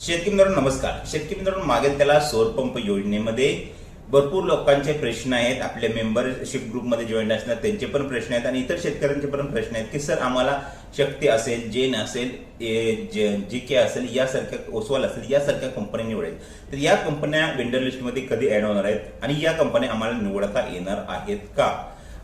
शेतकरी मित्रांनो नमस्कार. शेतकरी मित्रांनो मागेल त्याला सौरपंप योजनेमध्ये भरपूर लोकांचे प्रश्न आहेत. आपल्या मेंबरशिप ग्रुपमध्ये जॉईन असणार त्यांचे पण प्रश्न आहेत आणि इतर शेतकऱ्यांचे पण प्रश्न आहेत की सर आम्हाला शक्ती असेल जेन असेल जी के असेल यासारख्या ओसवाल असेल यासारख्या कंपन्या निवडेल. तर या कंपन्या वेंडर लिस्टमध्ये कधी ऍड होणार आहेत आणि या कंपन्या आम्हाला निवडता येणार आहेत का?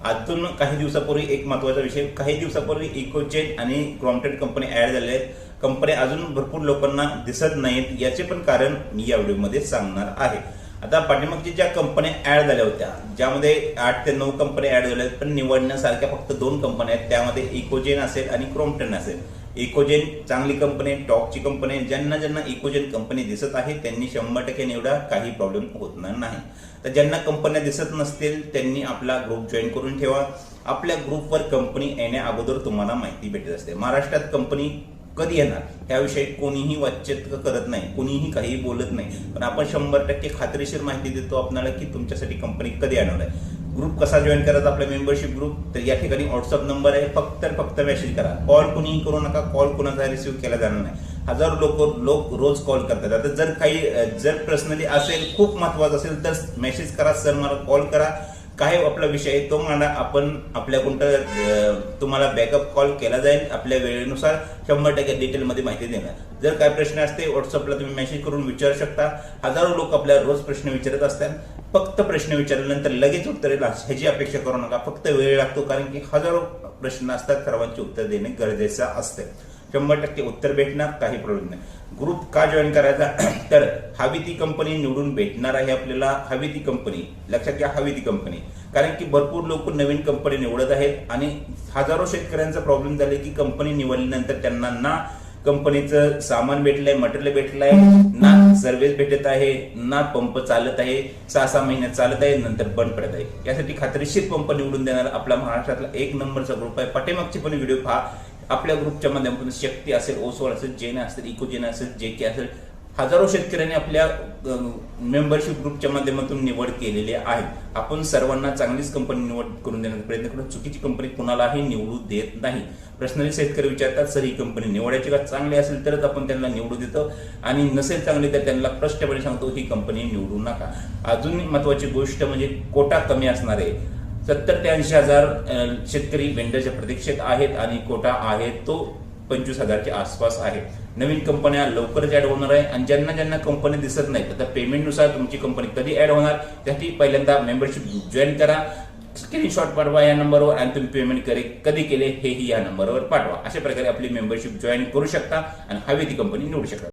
अजून काही दिवसापूर्वी एक महत्त्वाचा विषय काही दिवसापूर्वी इकोचेन आणि क्रॉम्प्टेड कंपनी ऍड झाल्या आहेत. कंपन्या अजून भरपूर लोकांना दिसत नाहीत याचे पण कारण मी या व्हिडिओमध्ये सांगणार आहे. आता पाठीमागची ज्या कंपन्या ऍड झाल्या होत्या ज्यामध्ये आठ ते नऊ कंपन्या ऍड झाल्या आहेत पण निवडण्यासारख्या फक्त दोन कंपन्या आहेत त्यामध्ये इकोजेन असेल आणि क्रॉम्प्टन असेल. इकोजेन चांगली कंपनी आहे टॉपची कंपनी आहे ज्यांना ज्यांना इकोजेन कंपनी दिसत आहे त्यांनी शंभर टक्के निवडा काही प्रॉब्लेम होणार नाही. तर ज्यांना कंपन्या दिसत नसतील त्यांनी आपला ग्रुप जॉईन करून ठेवा. आपल्या ग्रुपवर कंपनी येण्या अगोदर तुम्हाला माहिती भेटत असते. महाराष्ट्रात कंपनी कधी येणार? ह्याविषयी कोणीही वाच्यत करत नाही कोणीही काहीही बोलत नाही. पण आपण शंभर टक्के खात्रीशीर माहिती देतो आपणाला की तुमच्यासाठी कंपनी कधी आणणार आहे. ग्रुप कसा जॉईन करायचा? आपला मेंबरशिप ग्रुप तर या ठिकाणी व्हॉट्सअप नंबर आहे. फक्त फक्त मेसेज करा. कॉल कोणीही करू नका. कॉल कोणाचा रिसिव्ह केला जाणार नाही. हजारो लोक लोक रोज कॉल करतात. आता जर काही जर पर्सनली असेल खूप महत्वाचं असेल तर मेसेज करा. सर मला कॉल करा. काय आपला विषय आहे तो मला आपण आपल्या कोणतं तुम्हाला बॅकअप कॉल केला जाईल आपल्या वेळेनुसार शंभर टक्के डिटेलमध्ये माहिती देणार. जर काय प्रश्न असते व्हॉट्सअपला तुम्ही मेसेज करून विचारू शकता. हजारो लोक आपल्याला रोज प्रश्न विचारत असतात. फक्त प्रश्न विचारल्यानंतर लगेच उत्तर येईल ह्याची अपेक्षा करू नका. फक्त वेळ लागतो कारण की हजारो प्रश्न असतात सर्वांची उत्तर देणे गरजेचं असते. शंभर टक्के उत्तर भेटणार काही प्रॉब्लेम नाही. ग्रुप का जॉईन करायचा? तर हवी ती कंपनी निवडून भेटणार आहे आपल्याला हवी ती कंपनी लक्षात घ्या हवी ती कंपनी कारण की भरपूर लोक नवीन कंपनी निवडत आहेत आणि हजारो शेतकऱ्यांचा प्रॉब्लेम झाले की कंपनी निवडल्यानंतर त्यांना ना कंपनीचं सामान भेटलंय मटेरियल भेटलंय ना सर्व्हिस भेटत आहे ना पंप चालत आहे सहा सहा महिन्यात चालत आहे नंतर बंद पडत आहे. यासाठी खात्रीशीर पंप निवडून देणार आपला महाराष्ट्रातला एक नंबरचा ग्रुप आहे. पाठीमागचे पण व्हिडिओ पहा. आपल्या ग्रुपच्या माध्यमातून शक्ती असेल ओसवाल असेल जेन असेल इकोजेन असेल जे के असेल हजारो शेतकऱ्यांनी आपल्या मेंबरशिप ग्रुपच्या माध्यमातून निवड केलेली आहे. आपण सर्वांना चांगलीच कंपनी निवड करून देण्याचा प्रयत्न करू चुकीची कंपनी कुणालाही निवडू देत नाही. पर्सनली शेतकरी विचारतात सर ही कंपनी निवडायची का चांगली असेल तरच आपण त्यांना निवडू देतो. आणि नसेल चांगली तर त्यांना स्पष्टपणे सांगतो ही कंपनी निवडू नका. अजून महत्वाची गोष्ट म्हणजे कोटा कमी असणार. आहे सत्तर ते ऐंशी हजार शेतकरी वेंडरच्या प्रतीक्षेत आहेत आणि कोटा आहे तो पंचवीस हजारच्या आसपास आहे. नवीन कंपन्या लवकरच ऍड होणार आहे आणि ज्यांना ज्यांना कंपनी दिसत नाही तर पेमेंटनुसार तुमची कंपनी कधी ऍड होणार त्यासाठी पहिल्यांदा मेंबरशिप जॉईन करा. स्क्रीनशॉट पाठवा या नंबरवर आणि तुम्ही पेमेंट करे कधी केले हेही या नंबरवर पाठवा. अशा प्रकारे आपली मेंबरशिप जॉईन करू शकता आणि हवी ती कंपनी निवडू शकता.